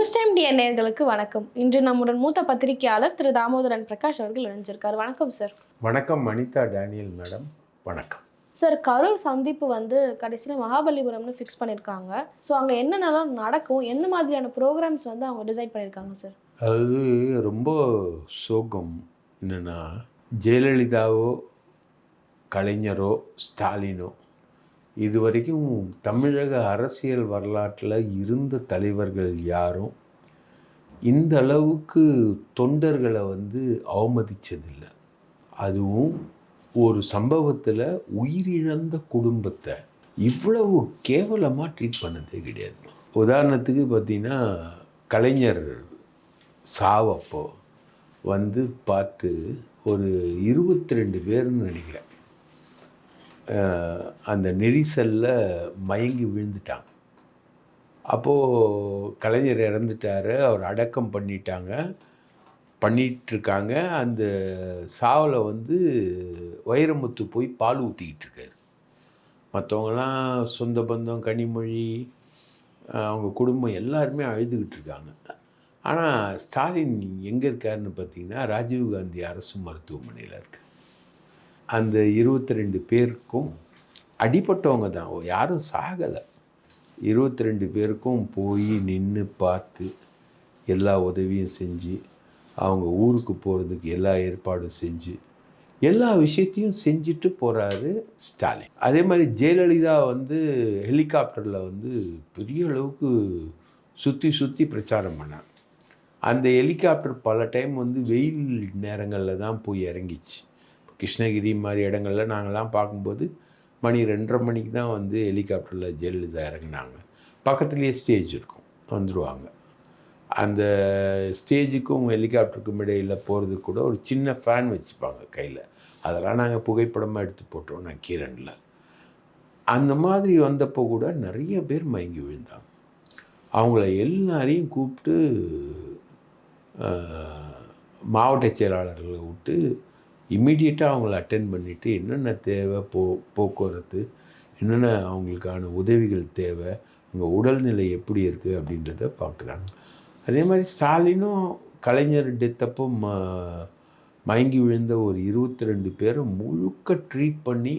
News time TN நேயர்களுக்கு வணக்கம். இன்று நம்முடன் மூத்த பத்திரிகையாளர் திரு தாமோதரன் பிரகாஷ் அவர்கள் இணைஞ்சிருக்கார். வணக்கம் சார். வணக்கம் அனிதா டேனியல் மேடம். வணக்கம். சார் கரூர் சந்திப்பு வந்து கடைசியில் மகாபலிபுரம்னு ஃபிக்ஸ் பண்ணியிருக்காங்க ஸோ அங்கே என்னென்னலாம் நடக்கும்? எந்த மாதிரியான ப்ரோக்ராம்ஸ் வந்து அவங்க டிசைட் பண்ணியிருக்காங்க சார்? அது ரொம்ப சோகம். என்னென்னா ஜெயலலிதாவோ கலைஞரோ ஸ்டாலினோ இது வரைக்கும் தமிழக அரசியல் வரலாற்றில் இருந்த தலைவர்கள் யாரும் இந்த அளவுக்கு தொண்டர்களை வந்து அவமதிச்சதில்லை. அதுவும் ஒரு சம்பவத்தில் உயிரிழந்த குடும்பத்தை இவ்வளவு கேவலமாக ட்ரீட் பண்ணதே கிடையாது. உதாரணத்துக்கு பார்த்தீங்கன்னா கலைஞர் சாவப்போ வந்து பார்த்து ஒரு இருபத்தி ரெண்டு பேர்னு நினைக்கிறேன். அந்த நெரிசலில் மயங்கி விழுந்துட்டாங்க அப்போது கலைஞர் இறந்துட்டாரு அவர் அடக்கம் பண்ணிட்டாங்க. பண்ணிகிட்ருக்காங்க அந்த சாவில் வந்து வைரமுத்து போய் பால் ஊற்றிக்கிட்டு இருக்காரு மற்றவங்களாம் சொந்த பந்தம் கனிமொழி அவங்க குடும்பம் எல்லாருமே அழுதுகிட்டு இருக்காங்க ஆனால் ஸ்டாலின் எங்கே இருக்காருன்னு பார்த்தீங்கன்னா ராஜீவ்காந்தி அரசு மருத்துவமனையில் இருக்கு அந்த இருபத்தி ரெண்டு பேருக்கும் அடிப்பட்டவங்க தான். யாரும் சாகலை. இருபத்தி ரெண்டு பேருக்கும் போய் நின்று பார்த்து எல்லா உதவியும் செஞ்சு அவங்க ஊருக்கு போகிறதுக்கு எல்லா ஏற்பாடும் செஞ்சு எல்லா விஷயத்தையும் செஞ்சுட்டு போகிறாரு ஸ்டாலின். அதே மாதிரி ஜெயலலிதா வந்து ஹெலிகாப்டரில் வந்து பெரிய அளவுக்கு சுற்றி சுற்றி பிரச்சாரம் பண்ணார். அந்த ஹெலிகாப்டர் பல டைம் வந்து வெயில் நேரங்களில் தான் போய் இறங்கிச்சு. கிருஷ்ணகிரி மாதிரி இடங்கள்ல நாங்கள்லாம் பார்க்கும்போது மணி ரெண்டரை மணிக்கு தான் வந்து ஹெலிகாப்டரில் ஜெயலலிதா இறங்குனாங்க. பக்கத்துலேயே ஸ்டேஜ் இருக்கும் வந்துடுவாங்க அந்த ஸ்டேஜுக்கும் ஹெலிகாப்டருக்கும் இடையில் போகிறதுக்கு கூட ஒரு சின்ன ஃபேன் வச்சுப்பாங்க கையில். அதெல்லாம் நாங்கள் புகைப்படமாக எடுத்து போட்டோம் நான் கீரனில். அந்த மாதிரி வந்தப்போ கூட நிறைய பேர் மயங்கி விழுந்தாங்க. அவங்கள எல்லாரையும் கூப்பிட்டு மாவட்ட செயலாளர்களை விட்டு இம்மிடியட்டாக அவங்கள அட்டென்ட் பண்ணிவிட்டு என்னென்ன தேவை போ போக்குவரத்து என்னென்ன அவங்களுக்கான உதவிகள் தேவை உங்கள் உடல்நிலை எப்படி இருக்குது அப்படின்றத பார்க்குறாங்க. அதே மாதிரி ஸ்டாலினும் கலைஞர் டெத்தப்போ ம மயங்கி விழுந்த ஒரு இருபத்தி ரெண்டு பேரை முழுக்க ட்ரீட் பண்ணி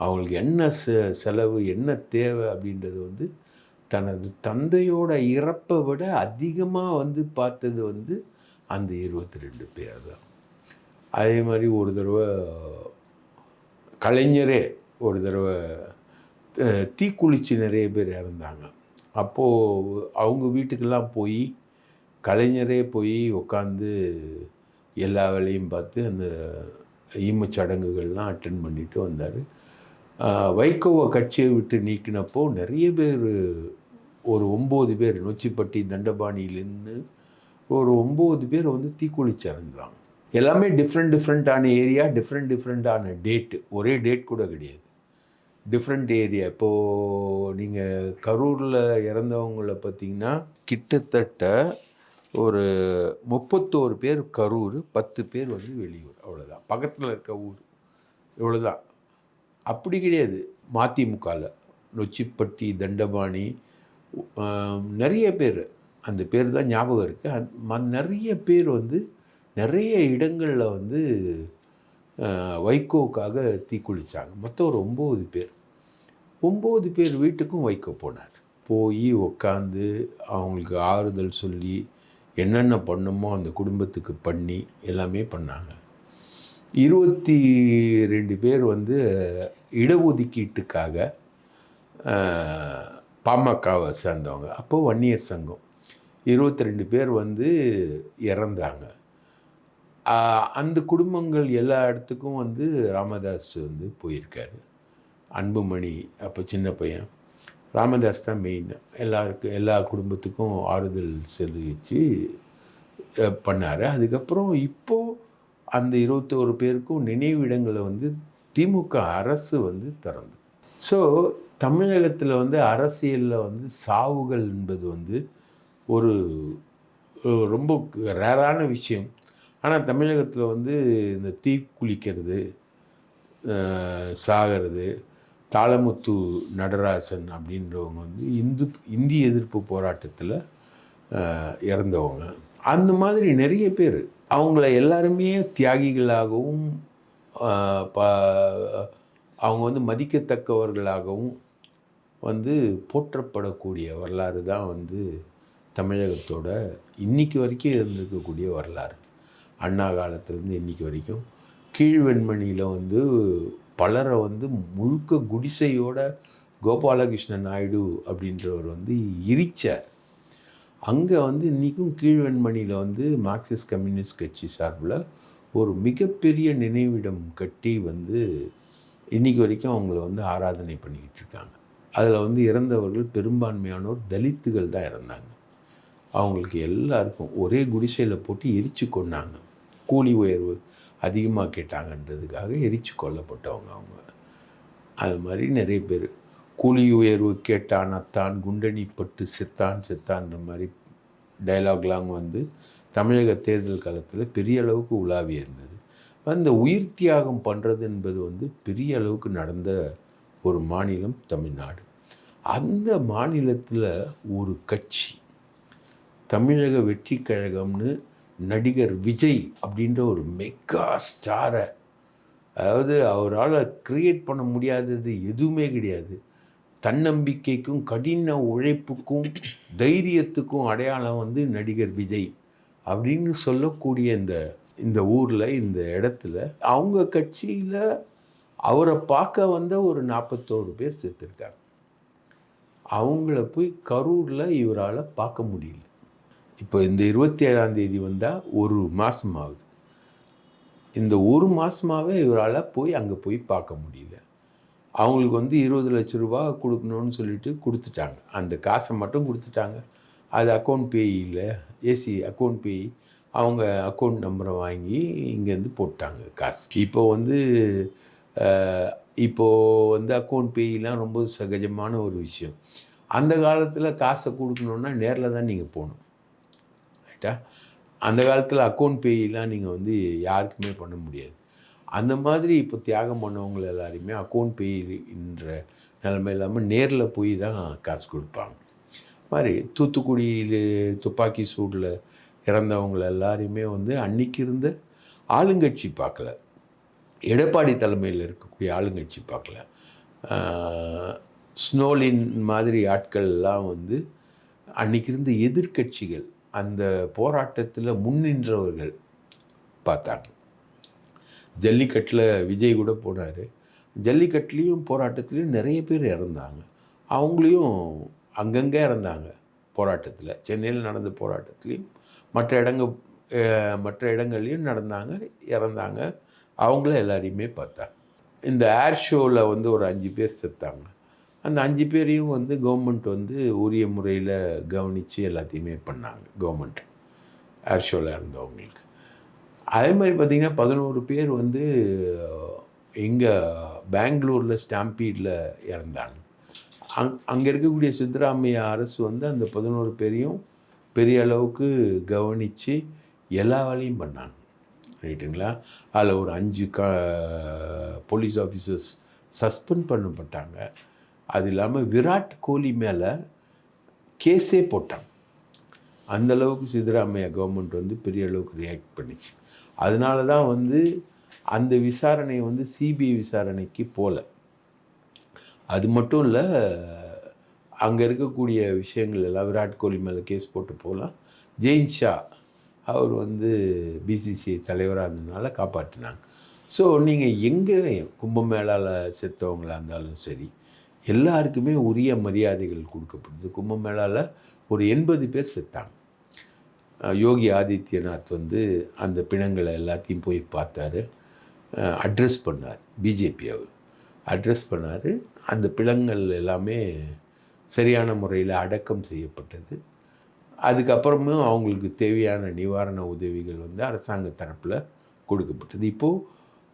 அவங்களுக்கு என்ன செ செலவு என்ன தேவை அப்படின்றது வந்து தனது தந்தையோட இறப்பை விட அதிகமாக வந்து பார்த்தது வந்து அந்த இருபத்தி ரெண்டு பேர் தான். அதே மாதிரி ஒரு தடவை கலைஞரே ஒரு தடவை தீக்குளிச்சு நிறைய பேர் இறந்தாங்க. அப்போது அவங்க வீட்டுக்கெல்லாம் போய் கலைஞரே போய் உட்காந்து எல்லா வேலையும் பார்த்து அந்த ஈமச் சடங்குகள்லாம் அட்டன் பண்ணிட்டு வந்தார். வைகோவை கட்சியை விட்டு நீக்கினப்போ நிறைய பேர் ஒரு ஒம்பது பேர் நொச்சிப்பட்டி தண்டபாணியிலேருந்து ஒரு ஒம்பது பேர் வந்து தீக்குளிச்சு இறந்துவாங்க எல்லாமே டிஃப்ரெண்ட் டிஃப்ரெண்ட்டான ஏரியா டிஃப்ரெண்ட் டிஃப்ரெண்ட்டான டேட்டு ஒரே டேட் கூட கிடையாது. டிஃப்ரெண்ட் ஏரியா இப்போது நீங்கள் கரூரில் இறந்தவங்கள பார்த்தீங்கன்னா கிட்டத்தட்ட ஒரு முப்பத்தோரு பேர் கரூர் பத்து பேர் வந்து வெளியூர். அவ்வளோதான் பக்கத்தில் இருக்க ஊர். இவ்வளோதான் அப்படி கிடையாது. மதிமுகவில் நொச்சிப்பட்டி தண்டபாணி நிறைய பேர். அந்த பேர் தான் ஞாபகம் இருக்குது நிறைய பேர் வந்து நிறைய இடங்களில் வந்து வைகோவுக்காக தீக்குளித்தாங்க மொத்தம் ஒரு ஒம்பது பேர். ஒம்பது பேர் வீட்டுக்கும் வைகோ போனார். போய் உக்காந்து அவங்களுக்கு ஆறுதல் சொல்லி என்னென்ன பண்ணுமோ அந்த குடும்பத்துக்கு பண்ணி எல்லாமே பண்ணாங்க. இருபத்தி ரெண்டு பேர் வந்து இடஒதுக்கீட்டுக்காக பாமகவை சேர்ந்தவங்க. அப்போது வன்னியர் சங்கம். இருபத்தி ரெண்டு பேர் வந்து இறந்தாங்க. அந்த குடும்பங்கள் எல்லா இடத்துக்கும் வந்து ராமதாஸ் வந்து போயிருக்காரு. அன்புமணி அப்போ சின்ன பையன். ராமதாஸ் தான் மெயின் எல்லாருக்கும் எல்லா குடும்பத்துக்கும் ஆறுதல் செலுத்தி பண்ணார். அதுக்கப்புறம் இப்போது அந்த இருபத்தோரு பேருக்கும் நினைவிடங்களை வந்து திமுக அரசு வந்து திறந்து ஸோ தமிழகத்தில் வந்து அரசியலில் வந்து சாவுகள் என்பது வந்து ஒரு ரொம்ப ரேரான விஷயம். ஆனால் தமிழகத்தில் வந்து இந்த தீ குளிக்கிறது சாகிறது தாளமுத்து நடராசன் அப்படின்றவங்க வந்து இந்து இந்திய எதிர்ப்பு போராட்டத்தில் இறந்தவங்க. அந்த மாதிரி நிறைய பேர். அவங்கள எல்லாருமே தியாகிகளாகவும் ப- அவங்க வந்து மதிக்கத்தக்கவர்களாகவும் வந்து போற்றப்படக்கூடிய வரலாறு தான் வந்து தமிழகத்தோட இன்னைக்கு வரைக்கும் இருந்திருக்கக்கூடிய வரலாறு. அண்ணா காலத்துலேருந்து இன்னைக்கு வரைக்கும் கீழ்வெண்மணியில் வந்து பலரை வந்து முழுக்க குடிசையோட கோபாலகிருஷ்ண நாயுடு அப்படின்றவர் வந்து இரிச்சார். அங்கே வந்து இன்றைக்கும் கீழ்வெண்மணியில் வந்து மார்க்சிஸ்ட் கம்யூனிஸ்ட் கட்சி சார்பில் ஒரு மிகப்பெரிய நினைவிடம் கட்டி வந்து இன்னைக்கு வரைக்கும் அவங்கள வந்து ஆராதனை பண்ணிக்கிட்டு இருக்காங்க. அதில் வந்து இறந்தவர்கள் பெரும்பான்மையானோர் தலித்துகள் தான் இறந்தாங்க. அவங்களுக்கு எல்லாருக்கும் ஒரே குடிசையில் போட்டு எரிச்சு கொண்டாங்க. கூலி உயர்வு அதிகமாக கேட்டாங்கன்றதுக்காக எரிச்சு கொல்லப்பட்டவங்க அவங்க. அது மாதிரி நிறைய பேர். கூலி உயர்வு கேட்டான் அத்தான் குண்டணிப்பட்டு செத்தான் செத்தான்ற மாதிரி டைலாக்லாம் வந்து தமிழக தேர்தல் காலத்தில் பெரிய அளவுக்கு உலாவி இருந்தது. அந்த உயிர் தியாகம் பண்ணுறது என்பது வந்து பெரிய அளவுக்கு நடந்த ஒரு மாநிலம் தமிழ்நாடு. அந்த மாநிலத்தில் ஒரு கட்சி தமிழக வெற்றி கழகம்னு நடிகர் விஜய் அப்படின்ற ஒரு மெகா ஸ்டாரை. அதாவது அவரால் கிரியேட் பண்ண முடியாதது எதுவுமே கிடையாது. தன்னம்பிக்கைக்கும் கடின உழைப்புக்கும் தைரியத்துக்கும் அடையாளம் வந்து நடிகர் விஜய் அப்படின்னு சொல்லக்கூடிய இந்த இந்த ஊரில் இந்த இடத்துல அவங்க கட்சியில் அவரை பார்க்க வந்த ஒரு நாற்பத்தோரு பேர் சேர்த்துருக்காங்க அவங்கள போய் கரூரில் இவரால் பார்க்க முடியல. இப்போ இந்த இருபத்தி ஏழாம் தேதி வந்தால் ஒரு மாதம் ஆகுது இந்த ஒரு மாதமாகவே இவரால் போய் அங்கே போய் பார்க்க முடியல. அவங்களுக்கு வந்து இருபது லட்ச ரூபா கொடுக்கணும்னு சொல்லிட்டு கொடுத்துட்டாங்க. அந்த காசை மட்டும் கொடுத்துட்டாங்க. அது அக்கௌண்ட் பேயில் ஏசி அக்கௌண்ட் பேய் அவங்க அக்கௌண்ட் நம்பரை வாங்கி இங்கேருந்து போட்டாங்க காசு. இப்போ வந்து இப்போது இப்போ வந்து அக்கௌண்ட் பேயெலாம் ரொம்ப சகஜமான ஒரு விஷயம். அந்த காலத்தில் காசை கொடுக்கணுன்னா நேரில் தான் நீங்கள் போகணும். ரைட்டா அந்த காலத்தில் அக்கௌண்ட் பேயெலாம் நீங்கள் வந்து யாருக்குமே பண்ண முடியாது. அந்த மாதிரி இப்போ தியாகம் பண்ணவங்க எல்லாரையுமே அக்கௌண்ட் பேயின்ற நிலைமை இல்லாமல் நேரில் போய் தான் காசு கொடுப்பாங்க. மாதிரி தூத்துக்குடியில் துப்பாக்கி சூடில் இறந்தவங்க எல்லாரையுமே வந்து அன்னைக்கு இருந்த ஆளுங்கட்சி பார்க்கல. எடப்பாடி தலைமையில் இருக்கக்கூடிய ஆளுங்கட்சி பார்க்கல. ஸ்னோலின் மாதிரி ஆட்கள்லாம் வந்து அன்னைக்கு இருந்த எதிர்க்கட்சிகள் அந்த போராட்டத்தில் முன்னின்றவர்கள் பார்த்தாங்க. ஜல்லிக்கட்டில் விஜய் கூட போனார். ஜல்லிக்கட்டுலேயும் போராட்டத்துலேயும் நிறைய பேர் இறந்தாங்க. அவங்களையும் அங்கங்கே இறந்தாங்க போராட்டத்தில். சென்னையில் நடந்த போராட்டத்துலேயும் மற்ற இடங்க மற்ற இடங்கள்லையும் நடந்தாங்க இறந்தாங்க. அவங்கள எல்லாரையுமே பார்த்தாங்க. இந்த ஏர் ஷோவில் வந்து ஒரு அஞ்சு பேர் செத்தாங்க. அந்த அஞ்சு பேரையும் வந்து கவர்மெண்ட் வந்து உரிய முறையில் கவனித்து எல்லாத்தையுமே பண்ணாங்க கவர்மெண்ட் ஏர் ஷோவில் இருந்தவங்களுக்கு. அதே மாதிரி பார்த்திங்கன்னா பதினோரு பேர் வந்து இங்கே பெங்களூரில் ஸ்டாம்பீடில் இறந்தாங்க. அங் அங்கே இருக்கக்கூடிய சித்தராமையா அரசு வந்து அந்த பதினோரு பேரையும் பெரிய அளவுக்கு கவனித்து எல்லா வேலையும் பண்ணாங்க. ரைட்டுங்களா? அதில் ஒரு அஞ்சு க போலீஸ் ஆஃபீஸர்ஸ் சஸ்பெண்ட் பண்ணப்பட்டாங்க. அது இல்லாமல் விராட் கோலி மேலே கேஸே போட்டான். அந்தளவுக்கு சித்தராமையா கவர்மெண்ட் வந்து பெரிய அளவுக்கு ரியாக்ட் பண்ணிச்சு. அதனால தான் வந்து அந்த விசாரணை வந்து சிபிஐ விசாரணைக்கு போகல அது மட்டும் இல்லை அங்கே இருக்கக்கூடிய விஷயங்கள் எல்லாம் விராட் கோலி மேலே கேஸ் போட்டு போகலாம் ஜெயின் ஷா அவர் வந்து பிசிசிஐ தலைவராக இருந்ததுனால காப்பாற்றினாங்க ஸோ நீங்கள் எங்கே கும்பமேளாவில் செத்தவங்களாக இருந்தாலும் சரி எல்லாருக்குமே உரிய மரியாதைகள் கொடுக்கப்படுது கும்பமேளாவில் ஒரு எண்பது பேர் செத்தாங்க. யோகி ஆதித்யநாத் வந்து அந்த பிணங்களை எல்லாத்தையும் போய் பார்த்தாரு. அட்ரஸ் பண்ணார் பிஜேபி அவர். அட்ரஸ் பண்ணார். அந்த பிணங்கள் எல்லாமே சரியான முறையில் அடக்கம் செய்யப்பட்டது. அதுக்கப்புறமும் அவங்களுக்கு தேவையான நிவாரண உதவிகள் வந்து அரசாங்க தரப்பில் கொடுக்கப்பட்டது. இப்போது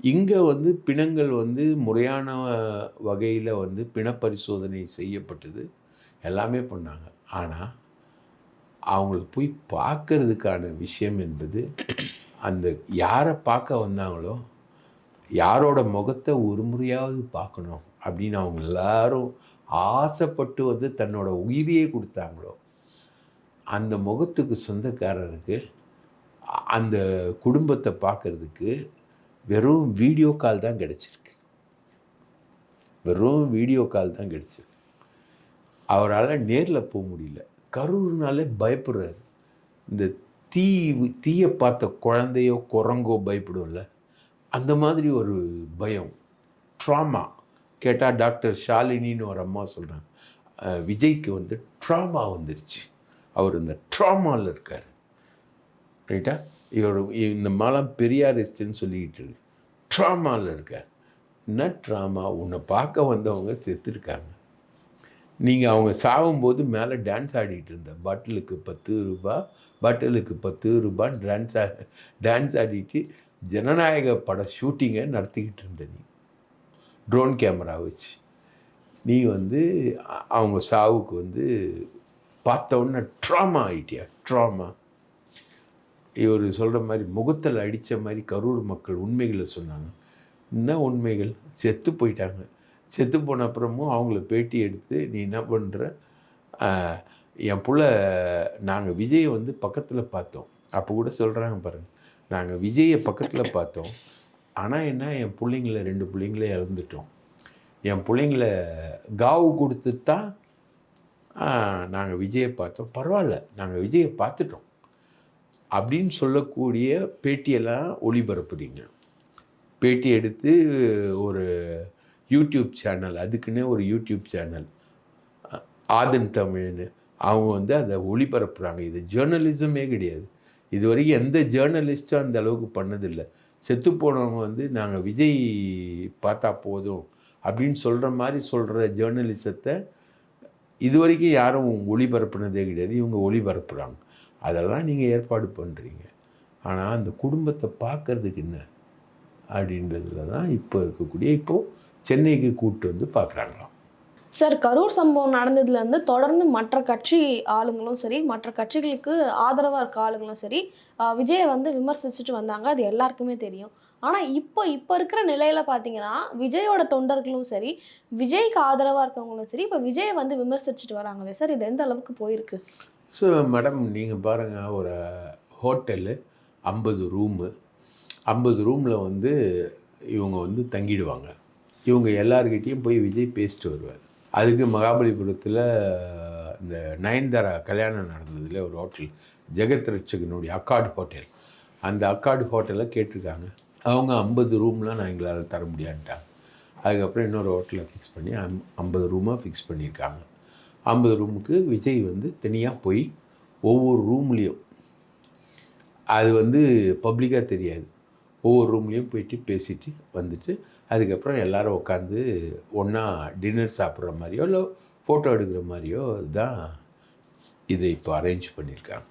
இங்கே வந்து பிணங்கள் வந்து முறையான வகையில் வந்து பிணப்பரிசோதனை செய்யப்பட்டது. எல்லாமே பண்ணாங்க. ஆனால் அவங்களுக்கு போய் பார்க்கறதுக்கான விஷயம் என்பது அந்த யாரை பார்க்க வந்தாங்களோ யாரோட முகத்தை ஒரு முறையாவது பார்க்கணும் அப்படின்னு அவங்க எல்லாரும் ஆசைப்பட்டு வந்து தன்னோட உயிரையே கொடுத்தாங்களோ அந்த முகத்துக்கு சொந்தக்காரருக்கு அந்த குடும்பத்தை பார்க்கறதுக்கு வெறும் வீடியோ கால் தான் கிடச்சிருக்கு. வெறும் வீடியோ கால் தான் கிடச்சிருக்கு. அவரால் நேரில் போக முடியல. கரூர்னாலே பயப்படுறாரு. இந்த தீ தீயை பார்த்த குழந்தையோ குரங்கோ பயப்படும்ல. அந்த மாதிரி ஒரு பயம் ட்ராமா கேட்டால் டாக்டர் ஷாலினின்னு ஒரு அம்மா சொல்கிறாங்க விஜய்க்கு வந்து ட்ராமா வந்துருச்சு. அவர் இந்த ட்ராமாவில் இருக்கார். ரைட்டா இவரோட இந்த மலம் பெரியாரிஸ்ட்னு சொல்லிக்கிட்டு இருக்கு. ட்ராமாவில் இருக்க என்ன ட்ராமா உன்னை பார்க்க வந்தவங்க செத்துருக்காங்க. நீங்கள் அவங்க சாகும்போது மேலே டான்ஸ் ஆடிட்டு இருந்த. பாட்டிலுக்கு பத்து ரூபா பாட்டிலுக்கு பத்து ரூபா டான்ஸ் ஆ டான்ஸ் ஆடிட்டு ஜனநாயக பட ஷூட்டிங்கை நடத்திக்கிட்டு இருந்த நீ. ட்ரோன் கேமரா வச்சு. நீ வந்து அவங்க சாவுக்கு வந்து பார்த்த உடனே ட்ராமா ஆயிட்டியா? ட்ராமா இவர் சொல்கிற மாதிரி முகத்தில் அடித்த மாதிரி கரூர் மக்கள் உண்மைகளை சொன்னாங்க. என்ன உண்மைகள்? செத்து போயிட்டாங்க. செத்து போன அப்புறமும் அவங்கள பேட்டி எடுத்து நீ என்ன பண்ணுற என் புள்ள நாங்கள் விஜயை வந்து பக்கத்தில் பார்த்தோம். அப்போ கூட சொல்கிறாங்க பாருங்கள் நாங்கள் விஜயை பக்கத்தில் பார்த்தோம். ஆனால் என்ன என் பிள்ளைங்கள ரெண்டு பிள்ளைங்களே இழந்துட்டோம். என் பிள்ளைங்கள காவு கொடுத்து தான் நாங்கள் விஜயை பார்த்தோம். பரவாயில்ல நாங்கள் விஜயை பார்த்துட்டோம். அப்படின்னு சொல்லக்கூடிய பேட்டியெல்லாம் ஒளிபரப்புறீங்க. பேட்டி எடுத்து ஒரு யூடியூப் சேனல் அதுக்குன்னே ஒரு யூடியூப் சேனல். ஆதன் தமிழ்னு அவங்க வந்து அதை ஒளிபரப்புகிறாங்க இது ஜேர்னலிசமே கிடையாது. இது வரைக்கும் எந்த ஜேர்னலிஸ்ட்டும் அந்த அளவுக்கு பண்ணதில்லை. செத்து போனவங்க வந்து நாங்கள் விஜய் பார்த்தா போதும் அப்படின்னு சொல்கிற மாதிரி சொல்கிற ஜேர்னலிசத்தை இது வரைக்கும் யாரும் ஒளிபரப்புனதே கிடையாது. இவங்க ஒளிபரப்புகிறாங்க அதெல்லாம் நீங்கள் ஏற்பாடு பண்ணுறீங்க ஆனால் அந்த குடும்பத்தை பார்க்கறதுக்கு என்ன? அப்படின்றதுல தான் இப்போ இருக்கக்கூடிய இப்போது சென்னைக்கு கூப்பிட்டு வந்து பார்க்குறாங்களாம் சார் கரூர் சம்பவம் நடந்ததுலேருந்து தொடர்ந்து மற்ற கட்சி ஆளுங்களும் சரி மற்ற கட்சிகளுக்கு ஆதரவாக இருக்க ஆளுங்களும் சரி விஜயை வந்து விமர்சிச்சுட்டு வந்தாங்க. அது எல்லாருக்குமே தெரியும். ஆனால் இப்போ இப்போ இருக்கிற நிலையில் பார்த்தீங்கன்னா விஜயோட தொண்டர்களும் சரி விஜய்க்கு ஆதரவாக இருக்கவங்களும் சரி இப்போ விஜயை வந்து விமர்சிச்சுட்டு வராங்களே சார். இது எந்த அளவுக்கு போயிருக்கு? ஸோ மேடம் நீங்கள் பாருங்கள் ஒரு ஹோட்டலு ஐம்பது ரூமு. ஐம்பது ரூமில் வந்து இவங்க வந்து தங்கிடுவாங்க. இவங்க எல்லார்கிட்டேயும் போய் விஜய் பேசிட்டு வருவார். அதுக்கு மகாபலிபுரத்தில் இந்த நயன்தாரா கல்யாணம் நடந்ததில் ஒரு ஹோட்டல் ஜெகத் ரட்சகனுடைய அக்காடு ஹோட்டல். அந்த அக்காடு ஹோட்டலில் கேட்டிருக்காங்க. அவங்க ஐம்பது ரூம்லாம் நான் எங்களால் தர முடியான்ட்டாங்க அதுக்கப்புறம் இன்னொரு ஹோட்டலை ஃபிக்ஸ் பண்ணி ஐம்பது ரூமாக ஃபிக்ஸ் பண்ணியிருக்காங்க. ஐம்பது ரூமுக்கு விஜய் வந்து தனியாக போய் ஒவ்வொரு ரூம்லேயும் அது வந்து பப்ளிக்காக தெரியாது. ஒவ்வொரு ரூம்லேயும் போயிட்டு பேசிட்டு வந்துட்டு அதுக்கப்புறம் எல்லோரும் உட்காந்து ஒன்றா டின்னர் சாப்பிட்ற மாதிரியோ இல்லை ஃபோட்டோ எடுக்கிற மாதிரியோ தான் இதை இப்போ அரேஞ்ச் பண்ணியிருக்காங்க.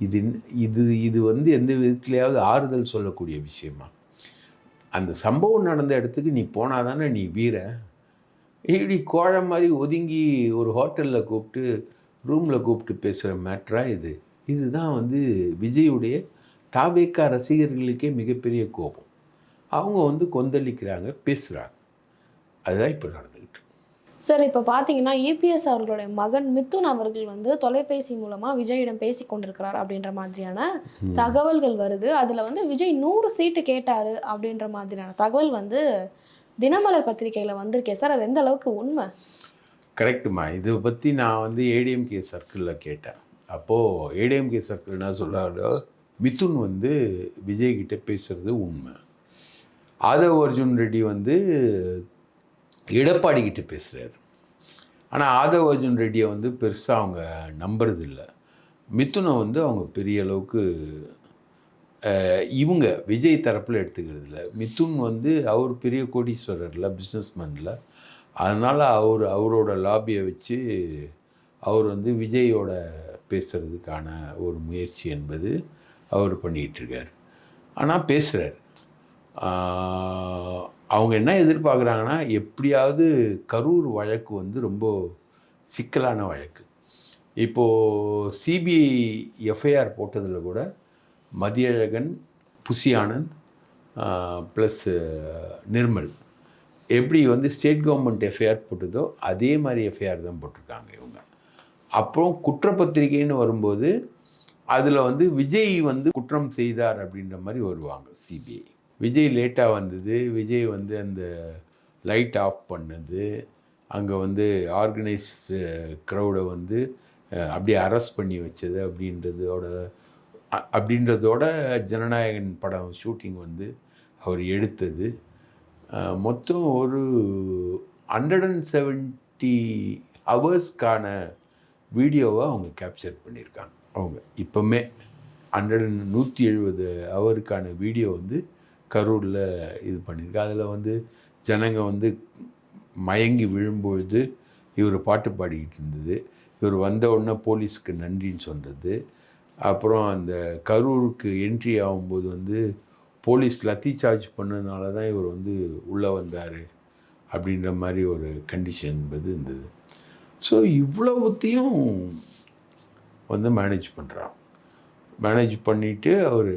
இது இது இது வந்து எந்த விதத்துலையாவது ஆறுதல் சொல்லக்கூடிய விஷயமா? அந்த சம்பவம் நடந்த இடத்துக்கு நீ போனால் தானே நீ வீரன் இப்படி கோழை மாதிரி ஒதுங்கி ஒரு ஹோட்டலில் கூப்பிட்டு ரூமில் கூப்பிட்டு பேசுகிற மேட்ரா இது இதுதான் வந்து விஜயுடைய தாவேக்கா ரசிகர்களுக்கே மிகப்பெரிய கோபம் அவங்க வந்து கொந்தளிக்கிறாங்க பேசுகிறாங்க அதுதான் இப்போ நடந்துக்கிட்டு. சார் இப்போ பார்த்தீங்கன்னா இபிஎஸ் அவர்களுடைய மகன் மிதுன் அவர்கள் வந்து தொலைபேசி மூலமாக விஜயிடம் பேசி கொண்டிருக்கிறார் அப்படின்ற மாதிரியான. தகவல்கள் வருது அதில் வந்து விஜய் நூறு சீட்டு கேட்டார் அப்படின்ற மாதிரியான தகவல் வந்து தினமலர் பத்திரிகையில் வந்திருக்கேன் சார் அது எந்த அளவுக்கு உண்மை? கரெக்டுமா இதை பற்றி நான் வந்து ஏடிஎம்கே சர்க்கிளில் கேட்டேன். அப்போது ஏடிஎம்கே சர்க்கிள் என்ன சொல்கிறாரு மிதுன் வந்து விஜய் கிட்ட பேசுகிறது உண்மை. ஆதவ் அர்ஜுன் ரெட்டி வந்து எடப்பாடிக்கிட்ட பேசுகிறார் பேசுகிறாரு ஆனால் ஆதவ் அர்ஜுன் ரெட்டியை வந்து பெருசாக அவங்க நம்புறதில்லை. மிதுனை வந்து அவங்க பெரிய அளவுக்கு இவங்க விஜய் தரப்பில் எடுத்துக்கிறது இல்லை மிதுன் வந்து அவர் பெரிய கோடீஸ்வரரில் பிஸ்னஸ்மேனில் அதனால் அவர் அவரோட லாபியை வச்சு அவர் வந்து விஜயோட பேசுகிறதுக்கான ஒரு முயற்சி என்பது அவர் பண்ணிகிட்ருக்கார் ஆனால் பேசுகிறார் அவங்க என்ன எதிர்பார்க்குறாங்கன்னா எப்படியாவது கரூர் வழக்கு வந்து ரொம்ப சிக்கலான வழக்கு. இப்போது சிபிஐ எஃப்ஐஆர் போட்டதில் கூட மதியழகன் புசியானந்த் ப்ளஸ் நிர்மல். எப்படி வந்து ஸ்டேட் கவர்மெண்ட் எஃப்ஐஆர் போட்டதோ அதே மாதிரி எஃப்ஐஆர் தான் போட்டிருக்காங்க இவங்க. அப்புறம் குற்றப்பத்திரிகைன்னு வரும்போது அதில் வந்து விஜய் வந்து குற்றம் செய்தார் அப்படின்ற மாதிரி வருவாங்க சிபிஐ விஜய் லேட்டாக வந்தது விஜய் வந்து அந்த லைட் ஆஃப் பண்ணது அங்கே வந்து ஆர்கனைஸ் க்ரௌடை வந்து அப்படியே அரெஸ்ட் பண்ணி வச்சது அப்படின்றதோட அப்படின்றதோட ஜனநாயகன் படம் ஷூட்டிங் வந்து அவர் எடுத்தது. மொத்தம் ஒரு ஹண்ட்ரட் அண்ட் செவன்ட்டி ஹவர்ஸ்க்கான வீடியோவை அவங்க கேப்சர் பண்ணியிருக்காங்க. அவங்க இப்போமே ஹண்ட்ரட் அண்ட் நூற்றி எழுபது ஹவருக்கான வீடியோ வந்து கரூரில் இது பண்ணியிருக்கு. அதில் வந்து ஜனங்க வந்து மயங்கி விழும்பொழுது இவர் பாட்டு பாடிக்கிட்டு இருந்தது. இவர் வந்த உடனே போலீஸ்க்கு நன்றின்னு சொல்கிறது அப்புறம் அந்த கரூருக்கு என்ட்ரி ஆகும்போது வந்து போலீஸ் லத்தி சார்ஜ் பண்ணதுனால தான் இவர் வந்து உள்ளே வந்தார் அப்படின்ற மாதிரி ஒரு கண்டிஷன் என்பது இருந்தது. ஸோ இவ்வளவுத்தையும் வந்து மேனேஜ் பண்ணுறான் மேனேஜ் பண்ணிவிட்டு அவர்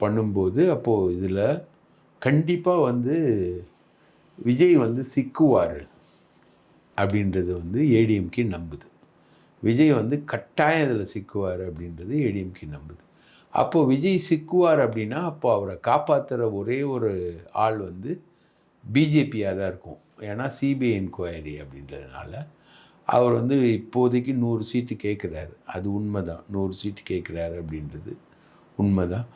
பண்ணும்போது அப்போது இதில் கண்டிப்பாக வந்து விஜய் வந்து சிக்குவார் அப்படின்றது வந்து ஏடிஎம்கே நம்புது. விஜய் வந்து கட்டாயம் இதில் சிக்குவார் அப்படின்றது ஏடிஎம்கே நம்புது. அப்போது விஜய் சிக்குவார் அப்படின்னா அப்போ அவரை காப்பாற்றுற ஒரே ஒரு ஆள் வந்து பிஜேபியாக தான் இருக்கும். ஏன்னா சிபிஐ என்கொயரி அப்படின்றதுனால அவர் வந்து இப்போதைக்கு நூறு சீட்டு கேட்குறாரு. அது உண்மை தான் நூறு சீட்டு கேட்குறாரு அப்படின்றது உண்மை தான்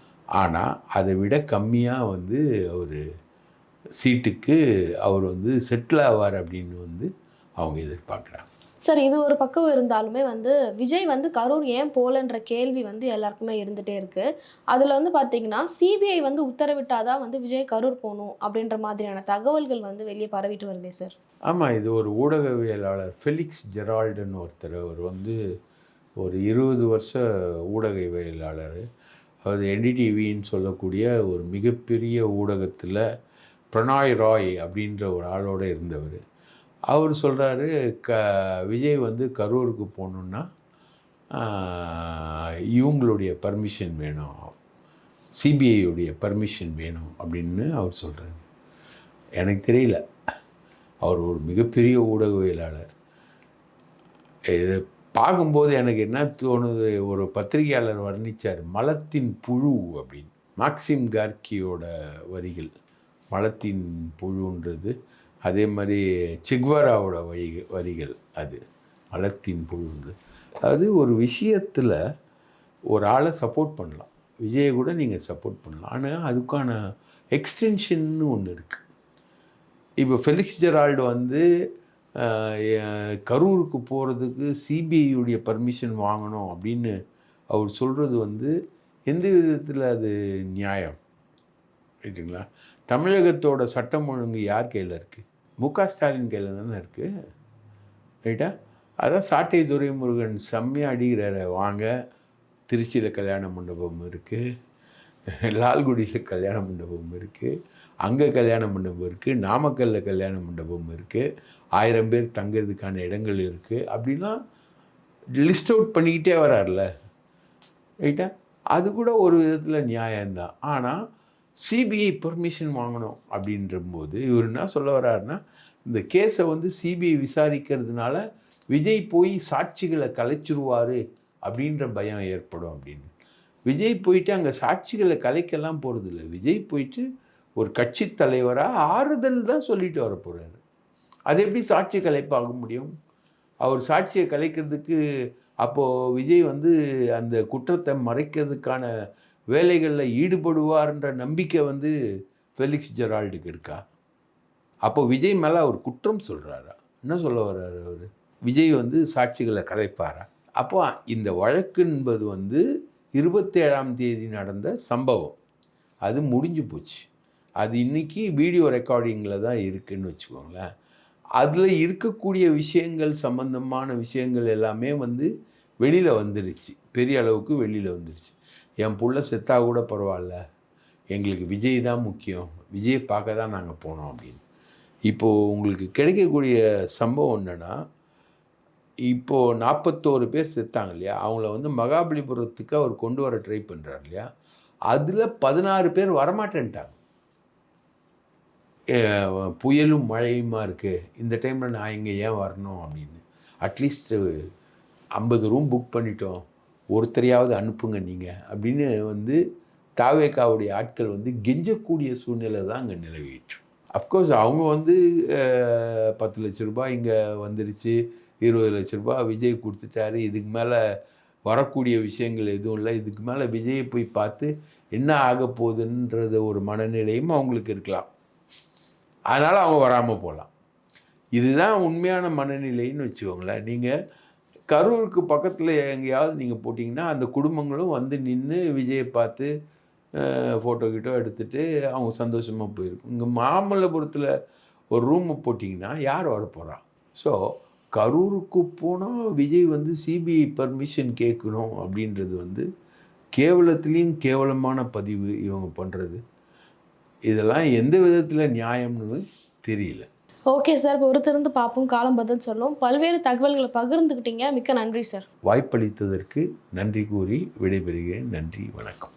ஆனால் அதை விட கம்மியாக வந்து அவர் சீட்டுக்கு அவர் வந்து செட்டில் ஆவார் அப்படின்னு வந்து அவங்க எதிர்பார்க்குறாங்க. சார் இது ஒரு பக்கம் இருந்தாலுமே வந்து விஜய் வந்து கரூர் ஏன் போகலன்ற கேள்வி வந்து எல்லாருக்குமே இருந்துகிட்டே இருக்குது அதில் வந்து பார்த்தீங்கன்னா சிபிஐ வந்து உத்தரவிட்டாதான் வந்து விஜய் கரூர் போகணும் அப்படின்ற மாதிரியான தகவல்கள் வந்து வெளியே பரவிட்டு வருதே சார். ஆமாம் இது ஒரு ஊடகவியலாளர் ஃபெலிக்ஸ் ஜெரால்டுன்னு ஒருத்தர். அவர் வந்து ஒரு இருபது வருஷ ஊடகவியலாளர். அதாவது என்டிடிவின்னு சொல்லக்கூடிய ஒரு மிகப்பெரிய ஊடகத்தில் பிரணாய் ராய் அப்படின்ற ஒரு ஆளோடு இருந்தவர். அவர் சொல்கிறாரு க விஜய் வந்து கரூருக்கு போகணுன்னா இவங்களுடைய பர்மிஷன் வேணும். சிபிஐயுடைய பர்மிஷன் வேணும் அப்படின்னு அவர் சொல்கிறாரு எனக்கு தெரியல. அவர் ஒரு மிகப்பெரிய ஊடகவியலாளர். இது பார்க்கும்போது எனக்கு என்ன தோணுது ஒரு பத்திரிகையாளர் வர்ணிச்சார் மலத்தின் புழு அப்படின்னு. மாக்சிம் கார்கியோட வரிகள் மலத்தின் புழுன்றது அதே மாதிரி சிக்வராவோட வரி வரிகள் அது மலத்தின் புழுன்றது அது ஒரு விஷயத்தில் ஒரு ஆளை சப்போர்ட் பண்ணலாம். விஜயை கூட நீங்கள் சப்போர்ட் பண்ணலாம். ஆனால் அதுக்கான எக்ஸ்டென்ஷன்னு ஒன்று இருக்குது இப்போ ஃபெலிக்ஸ் ஜெரால்டு வந்து கரூருக்கு போகிறதுக்கு சிபிஐயுடைய பர்மிஷன் வாங்கணும் அப்படின்னு அவர் சொல்கிறது வந்து எந்த விதத்தில் அது நியாயம்? ரைட்டுங்களா தமிழகத்தோட சட்டம் ஒழுங்கு யார் கையில் இருக்குது மு க ஸ்டாலின் கையில் தானே இருக்குது ரைட்டா அதான் சாட்டை துரைமுருகன் செம்மையாக அடிக்கிறாரு வாங்க. திருச்சியில் கல்யாண மண்டபம் இருக்குது லால்குடியில் கல்யாண மண்டபம் இருக்குது அங்கே கல்யாண மண்டபம் இருக்குது நாமக்கல்லில் கல்யாண மண்டபம் இருக்குது ஆயிரம் பேர் தங்கிறதுக்கான இடங்கள் இருக்குது அப்படிலாம் லிஸ்ட் அவுட் பண்ணிக்கிட்டே வரார்ல ரைட்டா அது கூட ஒரு விதத்தில் நியாயம்தான். ஆனால் சிபிஐ பெர்மிஷன் வாங்கணும் அப்படின்றபோது இவர் என்ன சொல்ல வர்றாருன்னா இந்த கேஸை வந்து சிபிஐ விசாரிக்கிறதுனால விஜய் போய் சாட்சிகளை கலைச்சிருவார் அப்படின்ற பயம் ஏற்படும் அப்படின்னு. விஜய் போயிட்டு அங்கே சாட்சிகளை கலைக்கெல்லாம் போகிறதில்ல விஜய் போயிட்டு ஒரு கட்சி தலைவராக ஆறுதல் தான் சொல்லிட்டு வர போகிறாரு அது எப்படி சாட்சி கலைப்பாக முடியும்? அவர் சாட்சியை கலைக்கிறதுக்கு அப்போது விஜய் வந்து அந்த குற்றத்தை மறைக்கிறதுக்கான வேலைகளில் ஈடுபடுவார்ன்ற நம்பிக்கை வந்து ஃபெலிக்ஸ் ஜெரால்டுக்கு இருக்கா? அப்போ விஜய் மேலே அவர் குற்றம் சொல்கிறாரா என்ன சொல்ல வர்றாரு அவர்? விஜய் வந்து சாட்சிகளை கலைப்பாரா? அப்போ இந்த வழக்கு என்பது வந்து இருபத்தேழாம் தேதி நடந்த சம்பவம். அது முடிஞ்சு போச்சு. அது இன்னைக்கு வீடியோ ரெக்கார்டிங்கில் தான் இருக்குதுன்னு வச்சுக்கோங்களேன். அதில் இருக்கக்கூடிய விஷயங்கள் சம்பந்தமான விஷயங்கள் எல்லாமே வந்து வெளியில் வந்துடுச்சு பெரிய அளவுக்கு வெளியில் வந்துடுச்சு என் புள்ள செத்தா கூட பரவாயில்ல. எங்களுக்கு விஜய் தான் முக்கியம். விஜயை பார்க்க தான் நாங்கள் போனோம் அப்படின்னு. இப்போது உங்களுக்கு கிடைக்கக்கூடிய சம்பவம் என்னென்னா இப்போது நாற்பத்தோரு பேர் செத்தாங்க இல்லையா? அவங்கள வந்து மகாபலிபுரத்துக்கு அவர் கொண்டு வர ட்ரை பண்ணுறார் இல்லையா? அதில் பதினாறு பேர் வரமாட்டேன்ட்டாங்க. புயலும் மழையுமா இருக்குது இந்த டைமில் நான் இங்கே ஏன் வரணும் அப்படின்னு. அட்லீஸ்ட்டு ஐம்பது ரூம் புக் பண்ணிட்டோம். ஒருத்தரையாவது அனுப்புங்க நீங்கள் அப்படின்னு வந்து தாவேக்காவுடைய ஆட்கள் வந்து கெஞ்சக்கூடிய சூழ்நிலை தான் அங்கே நிலவிட்டு. அஃப்கோர்ஸ் அவங்க வந்து பத்து லட்ச ரூபாய் இங்கே வந்துருச்சு இருபது லட்ச ரூபாய் விஜய் கொடுத்துட்டாரு இதுக்கு மேலே வரக்கூடிய விஷயங்கள் எதுவும் இல்லை இதுக்கு மேலே விஜயை போய் பார்த்து என்ன ஆக போகுதுன்றது ஒரு மனநிலையும் அவங்களுக்கு இருக்கலாம். அதனால் அவங்க வராமல் போகலாம் இதுதான் உண்மையான மனநிலைன்னு வச்சுக்கோங்களேன். நீங்கள் கரூருக்கு பக்கத்தில் எங்கேயாவது நீங்கள் போட்டிங்கன்னா அந்த குடும்பங்களும் வந்து நின்று விஜயை பார்த்து ஃபோட்டோ கிட்டோ எடுத்துகிட்டு அவங்க சந்தோஷமாக போயிருக்கும். இங்கே மாமல்லபுரத்தில் ஒரு ரூமை போட்டிங்கன்னா யார் வர போகிறா ஸோ கரூருக்கு போனால் விஜய் வந்து சிபிஐ பர்மிஷன் கேட்கணும் அப்படின்றது வந்து கேவலத்துலேயும் கேவலமான பதிவு இவங்க பண்ணுறது இதெல்லாம் எந்த விதத்தில் நியாயம்னு தெரியல. ஓகே சார் பொறுத்திருந்து பார்ப்போம் காலம் பதில் சொல்லும். பல்வேறு தகவல்களை பகிர்ந்துக்கிட்டீங்க மிக்க நன்றி சார். வாய்ப்பளித்ததற்கு நன்றி கூறி விடைபெறுகிறேன். நன்றி வணக்கம்.